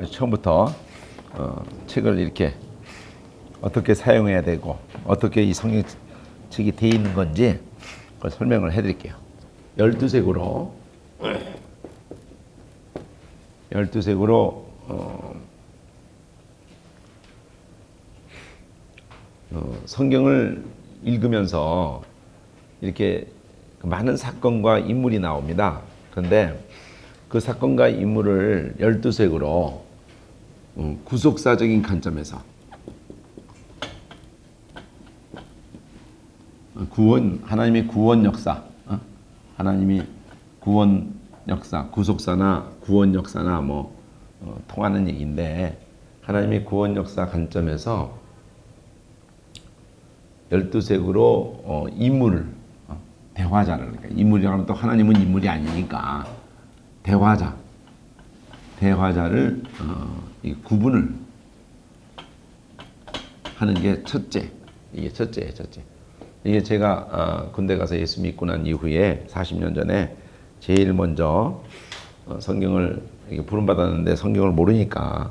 아주 처음부터 어, 책을 이렇게 어떻게 사용해야 되고 어떻게 이 성경책이 돼 있는 건지 그걸 설명을 해드릴게요. 12색으로 12색으로 어, 어, 성경을 읽으면서 이렇게 많은 사건과 인물이 나옵니다. 그런데 그 사건과 인물을 12색으로 어, 구속사적인 관점에서. 어, 구원 하나님의 구원 역사. 어? 하나님이 구원 역사 구속사나 구원 역사나 뭐 어, 통하는 얘기인데 하나님의 구원 역사 관점에서 12색으로 어, 인물을 어, 대화자를 그러니까 인물이라고 하면 또 하나님은 인물이 아니니까. 대화자 대화자를 어, 이 구분을 하는 게 첫째 이게 첫째예요 첫째 이게 제가 어, 군대 가서 예수 믿고 난 이후에 40년 전에 제일 먼저 어, 성경을 부름 받았는데 성경을 모르니까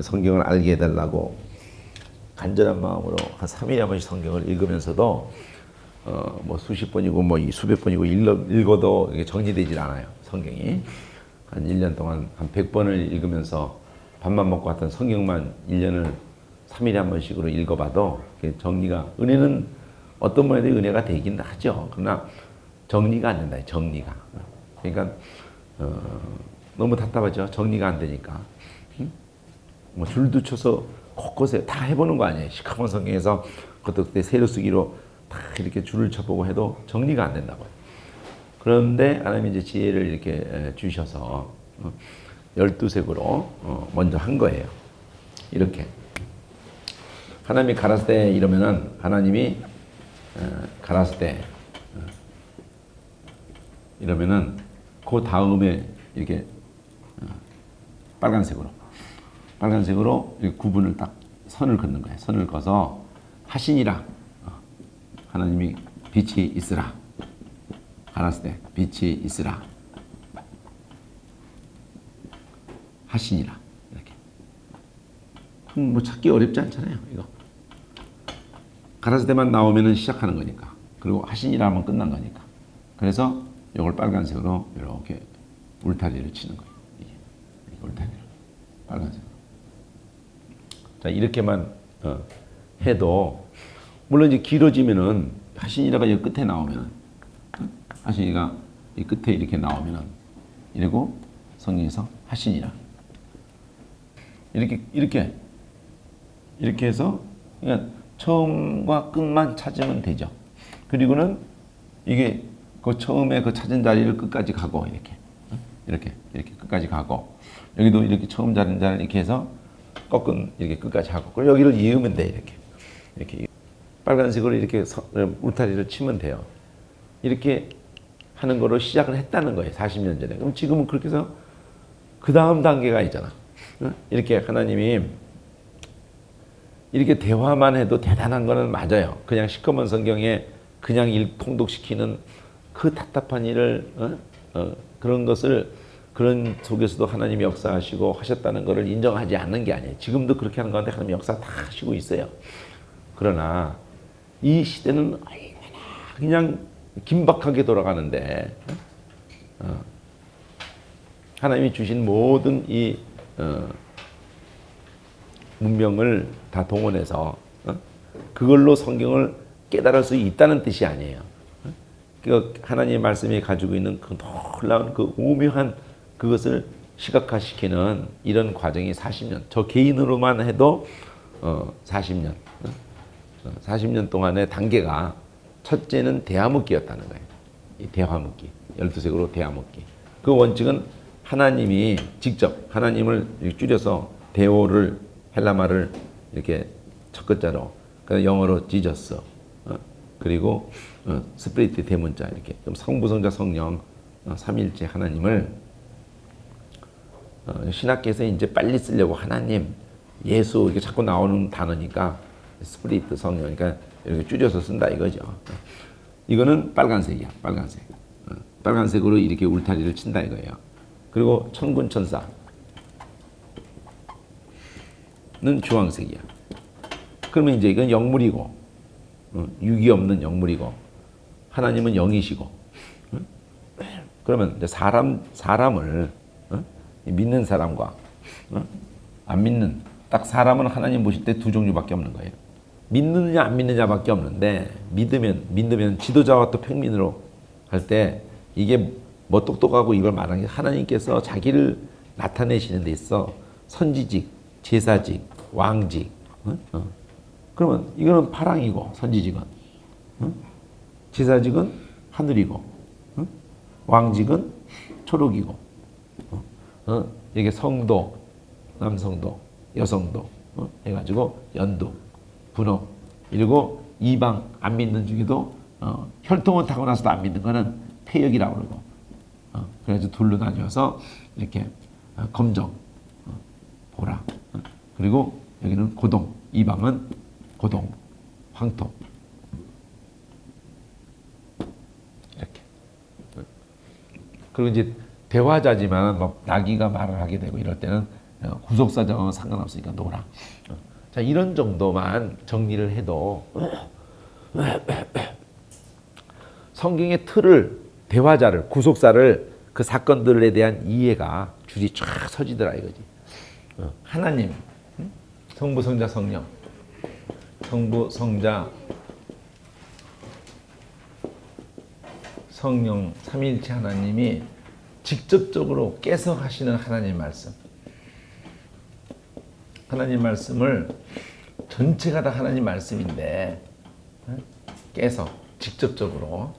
성경을 알게 해달라고 간절한 마음으로 한 3일에 한 번씩 성경을 읽으면서도 어, 뭐 수십 번이고 뭐이 수백 번이고 읽어, 읽어도 정리되질 않아요. 성경이. 한 1년 동안 한 100번을 읽으면서 밥만 먹고 왔던 성경만 1년을 3일에 한 번씩으로 읽어봐도 정리가 은혜는 어떤 분에게 은혜가 되긴 하죠. 그러나 정리가 안 된다. 정리가. 그러니까 어, 너무 답답하죠. 정리가 안 되니까. 응? 뭐 줄도 쳐서 곳곳에 다 해보는 거 아니에요. 시커먼 성경에서 그것도 그때 세로 쓰기로 다 이렇게 줄을 쳐보고 해도 정리가 안 된다고요. 그런데 하나님이 이제 지혜를 이렇게 주셔서 어, 열두 색으로 어, 먼저 한 거예요. 이렇게. 하나님이 가라스 때 이러면은 하나님이 가라스 때 어, 이러면은 그 다음에 이렇게 빨간색으로 빨간색으로 구분을 딱 선을 긋는 거예요. 선을 그어서 하신이라 하나님이 빛이 있으라 가라스 때 빛이 있으라. 하신이라. 이렇게. 음, 뭐 찾기 어렵지 않잖아요. 이거. 가라스 때만 나오면은 시작하는 거니까. 그리고 하신이라 하면 끝난 거니까. 그래서 이걸 빨간색으로 이렇게 울타리를 치는 거예요. 이게. 울타리를. 빨간색. 자 이렇게만 어, 해도 물론 이제 길어지면은 하신이라가 이 끝에 나오면은 하신이가 이 끝에 이렇게 나오면은 이러고 성경에서 하신이라 이렇게 이렇게 이렇게 해서 그냥 처음과 끝만 찾으면 되죠. 그리고는 이게 그 처음에 그 찾은 자리를 끝까지 가고 이렇게 이렇게 이렇게 끝까지 가고 여기도 이렇게 처음 자른 자를 이렇게 해서 꺾은 이렇게 끝까지 하고 그리고 여기를 이으면 돼 이렇게 이렇게 빨간색으로 이렇게 서, 울타리를 치면 돼요. 이렇게 하는 거로 시작을 했다는 거예요. 40년 전에. 그럼 지금은 그렇게 해서 그 다음 단계가 있잖아. 이렇게 하나님이 이렇게 대화만 해도 대단한 거는 맞아요. 그냥 시커먼 성경에 그냥 일 통독시키는 그 답답한 일을 어? 어, 그런 것을 그런 속에서도 하나님이 역사하시고 하셨다는 것을 인정하지 않는 게 아니에요. 지금도 그렇게 하는 가운데 하나님 역사 다 하시고 있어요. 그러나 이 시대는 얼마나 그냥 긴박하게 돌아가는데 어, 하나님이 주신 모든 이 어, 문명을 다 동원해서 어? 그걸로 성경을 깨달을 수 있다는 뜻이 아니에요. 그 하나님의 말씀이 가지고 있는 그 놀라운 그 오묘한 그것을 시각화시키는 이런 과정이 40년. 저 개인으로만 해도 어 40년. 어? 40년 동안의 단계가 첫째는 대화묶기였다는 거예요. 이 대화묶기. 12색으로 대화묶기. 그 원칙은 하나님이 직접 하나님을 줄여서 대오를 헬라말을 이렇게 첫 글자로 그 영어로 지저스 어? 그리고 어, 스프리트 대문자 이렇게 좀 성부 성자 성령 어, 삼일째 하나님을 어, 신학계에서 이제 빨리 쓰려고 하나님 예수 이렇게 자꾸 나오는 단어니까 스프리트 성령 그러니까 이렇게 줄여서 쓴다 이거죠. 이거는 빨간색이야 빨간색 어, 빨간색으로 이렇게 울타리를 친다 이거예요. 그리고 천군 천사 주황색이야. 그러면 이제 이건 영물이고 어, 육이 없는 영물이고 하나님은 영이시고 어? 그러면 사람 사람을 어? 믿는 사람과 어? 안 믿는 딱 사람은 하나님 보실 때 두 종류밖에 없는 거예요. 믿느냐 안 믿느냐밖에 없는데 믿으면 믿으면 지도자와 또 평민으로 할 때 이게 뭐 똑똑하고 이걸 말하는 게 하나님께서 자기를 나타내시는 데 있어 선지직, 제사직, 왕직. 어? 어. 그러면 이거는 파랑이고 선지직은 어? 제사직은 하늘이고 어? 왕직은 초록이고 어? 어? 이게 성도, 남성도, 여성도 어? 해가지고 연두, 분홍 그리고 이방 안 믿는 중에도 어, 혈통은 타고 나서도 안 믿는 거는 폐역이라고 그러고 어, 그래서 둘로 나뉘어서 이렇게 어, 검정, 어, 보라. 어, 그리고 여기는 고동 이방은 고동, 황토. 이렇게. 그리고 이제 대화자지만 뭐 나귀가 말을 하게 되고 이럴 때는 어, 구속사정은 상관없으니까 노라. 어. 자 이런 정도만 정리를 해도 성경의 틀을 대화자를 구속사를 그 사건들에 대한 이해가 줄이 쫙 서지더라 이거지. 어, 하나님, 응? 성부, 성자, 성령, 성부, 성자, 성령 삼위일체 하나님이 직접적으로 깨서 하시는 하나님 말씀. 하나님 말씀을 전체가 다 하나님 말씀인데 응? 깨서 직접적으로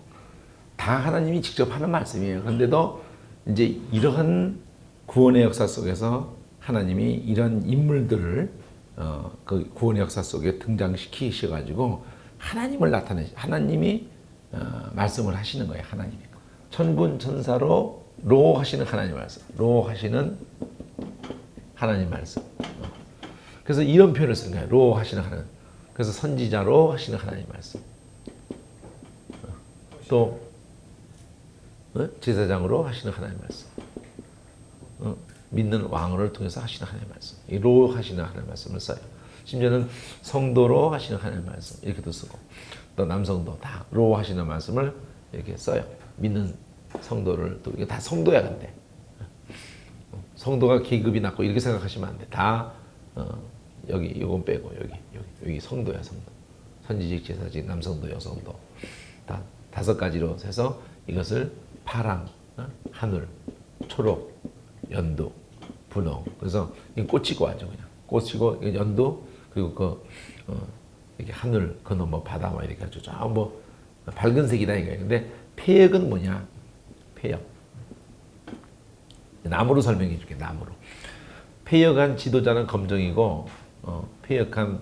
다 하나님이 직접 하는 말씀이에요. 그런데도 이제 이러한 구원의 역사 속에서 하나님이 이런 인물들을 어, 그 구원의 역사 속에 등장시키셔 가지고 하나님을 나타내 하나님이 어, 말씀을 하시는 거예요. 하나님이 천군 천사로 로 하시는 하나님 말씀, 로 하시는 하나님 말씀. 어. 그래서 이런 표현을 쓴 거예요. 로 하시는 하나님. 그래서 선지자로 하시는 하나님 말씀. 어. 또 어? 제사장으로 하시는 하나님 말씀. 어? 믿는 왕을 통해서 하시는 하나님 말씀. 로 하시는 하나님 말씀을 써요. 심지어는 성도로 하시는 하나님 말씀 이렇게도 쓰고 또 남성도 다 로 하시는 말씀을 이렇게 써요. 믿는 성도를 또 이게 다 성도야 근데 어, 성도가 계급이 낮고 이렇게 생각하시면 안 돼. 다 어, 여기 요건 빼고 여기 여기 여기 성도야 성도. 선지직 제사직 남성도 여성도 다 다섯 가지로 해서 이것을 파랑, 어? 하늘, 초록, 연두, 분홍. 그래서 이 꽂히고 하죠 그냥 꽂히고 연두 그리고 그 어, 이렇게 하늘 그 넘어 바다 막 이렇게 하죠. 뭐 밝은 색이다 이거예요. 근데 폐역은 뭐냐? 폐역. 나무로 설명해 줄게. 나무로. 폐역한 지도자는 검정이고 어, 폐역한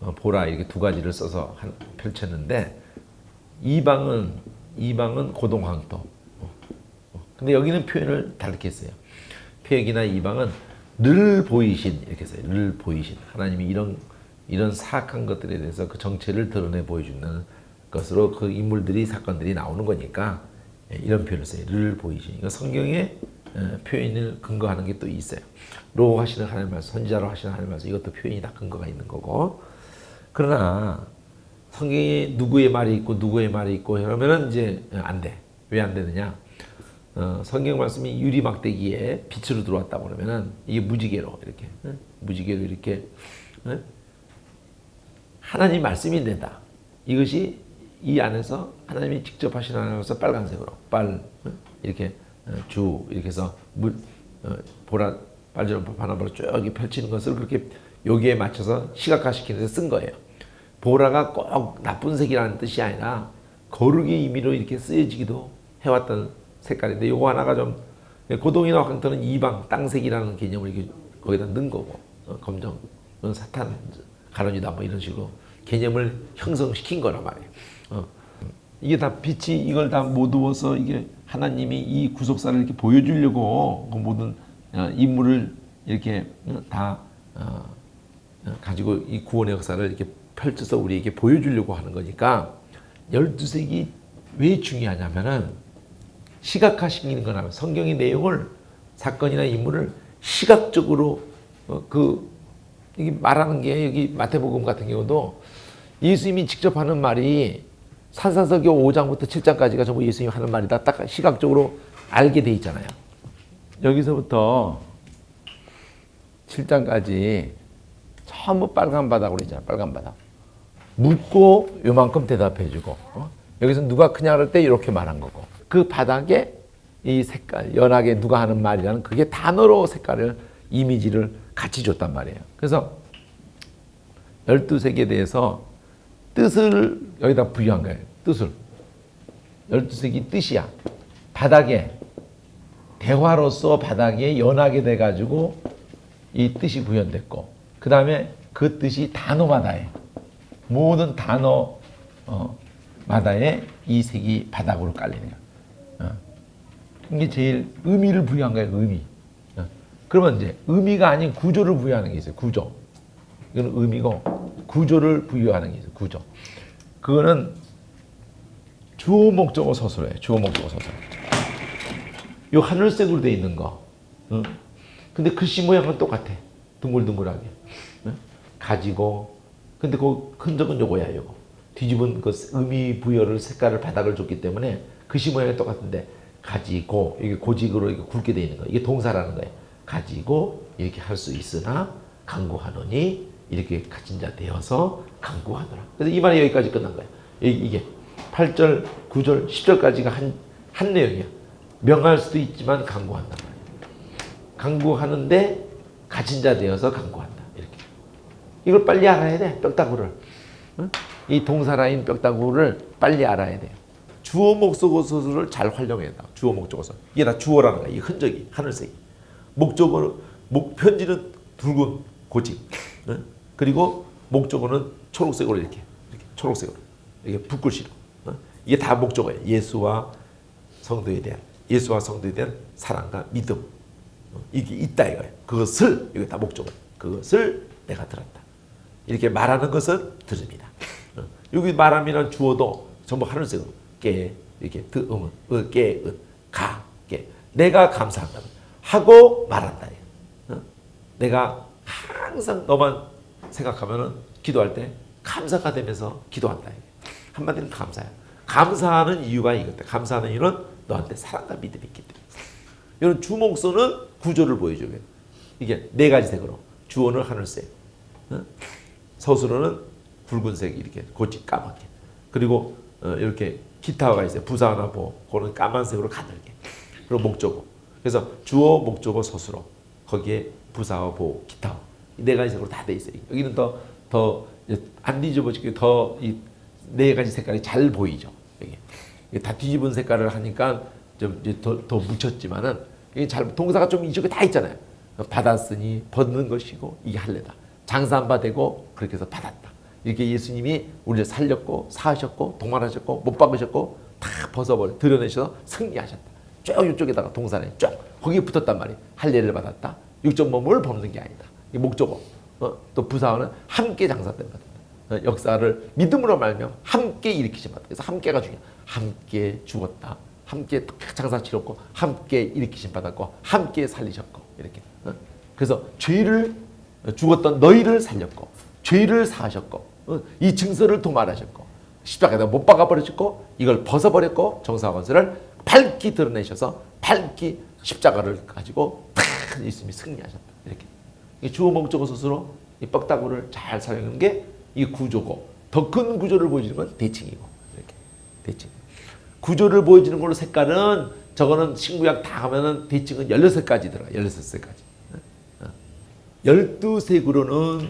어, 보라 이렇게 두 가지를 써서 한, 펼쳤는데 이방은 이방은 고동황토. 어, 어. 근데 여기는 표현을 다르게 했어요. 폐역이나 이방은 늘 보이신 이렇게 써요. 늘 보이신 하나님이 이런 이런 사악한 것들에 대해서 그 정체를 드러내 보여주는 것으로 그 인물들이 사건들이 나오는 거니까 예, 이런 표현을 써요. 늘 보이신. 이거 성경에 어, 표현을 근거하는 게 또 있어요. 로 하시는 하나님 말씀, 선지자로 하시는 하나님 말씀 이것도 표현이 다 근거가 있는 거고. 그러나 성경에 누구의 말이 있고 누구의 말이 있고 이러면은 이제 안 돼. 왜 안 되느냐? 어, 성경 말씀이 유리 막대기에 빛으로 들어왔다 그러면은 이게 무지개로 이렇게 응? 무지개로 이렇게 응? 하나님 말씀이 된다. 이것이 이 안에서 하나님이 직접 하시는 안에서 빨간색으로 빨 응? 이렇게 어, 주 이렇게 해서 물 어, 보라 빨주노 바나바로 쭉 펼치는 것을 그렇게 여기에 맞춰서 시각화시키는 데 쓴 거예요. 보라가 꼭 나쁜 색이라는 뜻이 아니라 거룩의 의미로 이렇게 쓰여지기도 해왔던 색깔인데 요거 하나가 좀 고동이나 황토는 이방 땅색이라는 개념을 이렇게 거기다 넣은 거고 어, 검정 사탄 가론이다 뭐 이런 식으로 개념을 형성시킨 거란 말이에요. 어. 이게 다 빛이 이걸 다 모두어서 이게 하나님이 이 구속사를 이렇게 보여주려고 그 모든 어, 인물을 이렇게 어, 다 어, 가지고 이 구원의 역사를 이렇게 펼쳐서 우리에게 보여주려고 하는 거니까 12색이 왜 중요하냐면은 시각화 시키는 거라면 성경의 내용을 사건이나 인물을 시각적으로 그 말하는 게 여기 마태복음 같은 경우도 예수님이 직접 하는 말이 산사서교 5장부터 7장까지가 전부 예수님이 하는 말이다. 딱 시각적으로 알게 돼 있잖아요. 여기서부터 7장까지 전부 빨간 바닥으로 있잖아. 빨간 바닥. 묻고 요만큼 대답해 주고 어? 여기서 누가 크냐 그럴 때 이렇게 말한 거고 그 바닥에 이 색깔 연하게 누가 하는 말이라는 그게 단어로 색깔을 이미지를 같이 줬단 말이에요. 그래서 열두 색에 대해서 뜻을 여기다 부여한 거예요. 뜻을 열두 색이 뜻이야. 바닥에 대화로서 바닥에 연하게 돼가지고 이 뜻이 구현됐고 그 다음에 그 뜻이 단어마다에 모든 단어 어, 마다에 이 색이 바닥으로 깔리네요. 어. 이게 제일 의미를 부여한 거예요. 의미. 어. 그러면 이제 의미가 아닌 구조를 부여하는 게 있어요. 구조. 이건 의미고 구조를 부여하는 게 있어요. 구조. 그거는 주어 목적어 서술이에요. 주어 목적어 서술. 요 하늘색으로 돼 있는 거. 어? 근데 글씨 모양은 똑같아. 둥글둥글하게. 어? 가지고. 근데 그 흔적은 요거야, 요거. 뒤집은 그 의미 부여를 색깔을 바닥을 줬기 때문에 글씨 모양이 똑같은데 가지고 이게 고직으로 이게 굵게 돼 있는 거. 이게 동사라는 거예요. 가지고 이렇게 할 수 있으나 강구하노니 이렇게 가진 자 되어서 강구하노라. 그래서 이 말이 여기까지 끝난. 이- 이게 8절, 9절, 10절까지가 한, 한 내용이야. 명할 수도 있지만 말이야. 강구하는데 가진 자 되어서 강구한다. 이렇게. 이걸 빨리 알아야 돼. 뼈다구를. 응? 이 동사라인 뼈다구를 빨리 알아야 돼요. 주어 목적어 서술을 잘 활용해야 돼. 주어 목적어 서 이게 다 주어라는 거야. 이 흔적이 하늘색이. 목적어 목 편지는 붉은 고직. 응? 그리고 목적어는 초록색으로 이렇게 이렇게 초록색으로 이게 붓글씨로. 응? 이게 다 목적어예요. 예수와 성도에 대한 예수와 성도에 대한 사랑과 믿음 어, 이게 있다 이거예요. 그것을 이게 다 목적어. 그것을 내가 들었다. 이렇게 말하는 것은 들음이다. 어, 여기 말함이란 주어도 전부 하늘색으로 깨 이렇게 드음은 으, 깨, 은, 가, 깨. 내가 감사한다. 하고 말한다. 어? 내가 항상 너만 생각하면은 기도할 때 감사가 되면서 기도한다. 한마디로 감사야. 감사하는 이유가 이거다. 감사하는 이유는 너한테 사랑과 믿음이 있기 때문에. 이런 주목서는 구조를 보여줘요. 이게 네 가지 색으로 주어는 하늘색, 어? 서술어는 붉은색 이렇게 고치 까맣게 그리고 어, 이렇게 기타가 있어요. 보 그거는 까만색으로 가늘게 그리고 목적어 그래서 주어 목적어 서술어 거기에 부사와 보 기타 이 네 가지 색으로 다 돼 있어요. 여기는 더 더 안 뒤집어지게 더 이 네 가지 색깔이 잘 보이죠. 여기 다 뒤집은 색깔을 하니까 좀 더, 더 묻혔지만은 이게 잘 동사가 좀 이쪽에 다 있잖아요. 받았으니 벗는 것이고 이게 할례다. 장사한 바 되고 그렇게 해서 받았다. 이렇게 예수님이 우리를 살렸고 사하셨고 동반하셨고 못 박으셨고 다 벗어버려 드러내셔서 승리하셨다. 쭉 이쪽에다가 동사네 쭉 거기에 붙었단 말이에요. 할례를 받았다. 육적 몸을 벗는 게 아니다. 이 목적어. 어, 또 부사어는 함께 장사된 받았다. 어, 역사를 믿음으로 말며 함께 일으키신 받았다. 그래서 함께가 중요해. 함께 죽었다. 함께 장사 치렀고 함께 일으키신 받았고 함께 살리셨고 이렇게. 어? 그래서 죄를 죽었던 너희를 살렸고 죄를 사하셨고 어? 이 증서를 도말하셨고 십자가에다 못 박아 버리셨고 이걸 벗어 버렸고 정사 권세를 밝히 드러내셔서 밝히 십자가를 가지고 탁 예수님이 승리하셨다 주어 목적어 스스로 이 뻑다구를 잘 사용하는 게 이 구조고 더 큰 구조를 보여주는 건 대칭이고 이렇게 대칭 구조를 보여주는 걸로 색깔은 저거는 신구약 다 하면은 대칭은 16가지 들어가 16색까지 12색으로는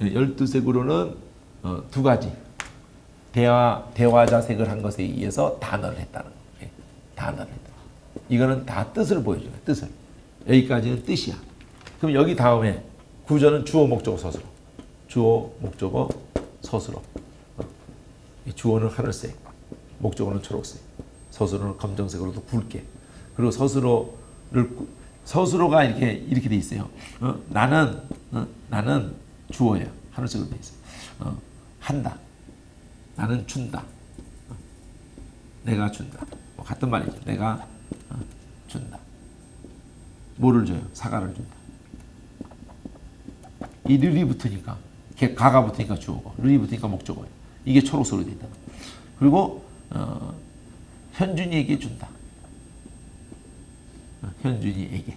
12색으로는 어, 두 가지 대화 대화자색을 한 것에 의해서 단어를 했다는 거예요. 단어를 했다. 이거는 다 뜻을 보여줘요. 뜻을. 여기까지는 뜻이야. 그럼 여기 다음에 구조는 주어 목적어 서술어. 주어 목적어 서술어. 주어는 하늘색, 목적어는 초록색, 서술어는 검정색으로도 굵게. 그리고 서술어를 구- 서술어가 이렇게 이렇게 돼 있어요. 어, 나는 어, 나는 주어예요. 하늘색으로 돼 있어요. 어, 한다. 나는 준다. 어, 내가 준다. 뭐 같은 말이죠. 내가 어, 준다. 뭐를 줘요? 사과를 준다. 이 르리 붙으니까 개- 가가 붙으니까 주어고 르리 붙으니까 목적어예요. 이게 초록색으로 돼 있다. 그리고 어, 현준이에게 준다. 어, 현준이에게.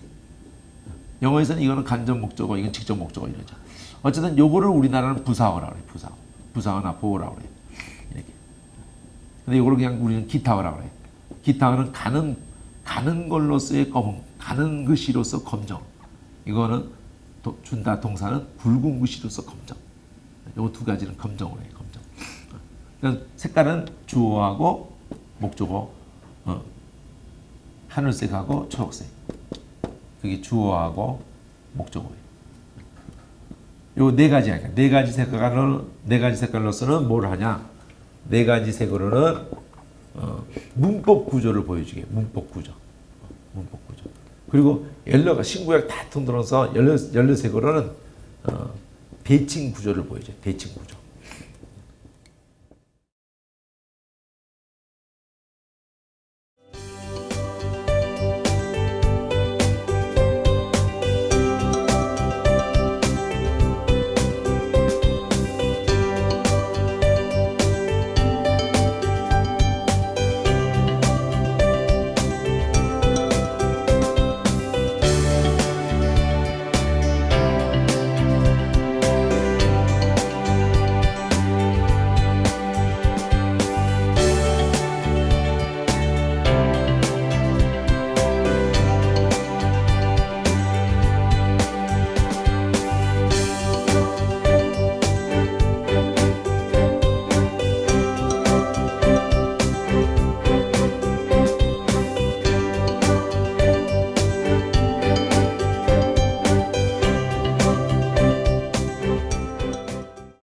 영어에서는 이거는 간접 목적어, 이건 직접 목적어 이러죠. 어쨌든 요거를 우리나라는 부사어라고 그래요. 부사어. 부사어나 보어라고 그래요. 이렇게. 근데 이거를 그냥 우리는 기타어라고 그래요. 기타어는 가는 가는 걸로서의 검은 가는 것이로서 검정. 이거는 도- 준다 동사는 굵은 것이로서 검정. 요 두 가지는 검정으로 해요. 검정. 그러니까 색깔은 주어하고 목적어 어, 하늘색하고 초록색. 그게 주어하고 목적어예요. 요 네 가지 하니까 네 가지 색깔을 네 가지 색깔로서는 뭘 하냐? 네 가지 색으로는 어, 문법 구조를 보여주게 문법 구조, 어, 문법. 그리고 옐러가 신구약 다 통들어서 옐러 옐러색으로는 어, 대칭 구조를 보여줘요. 대칭 구조.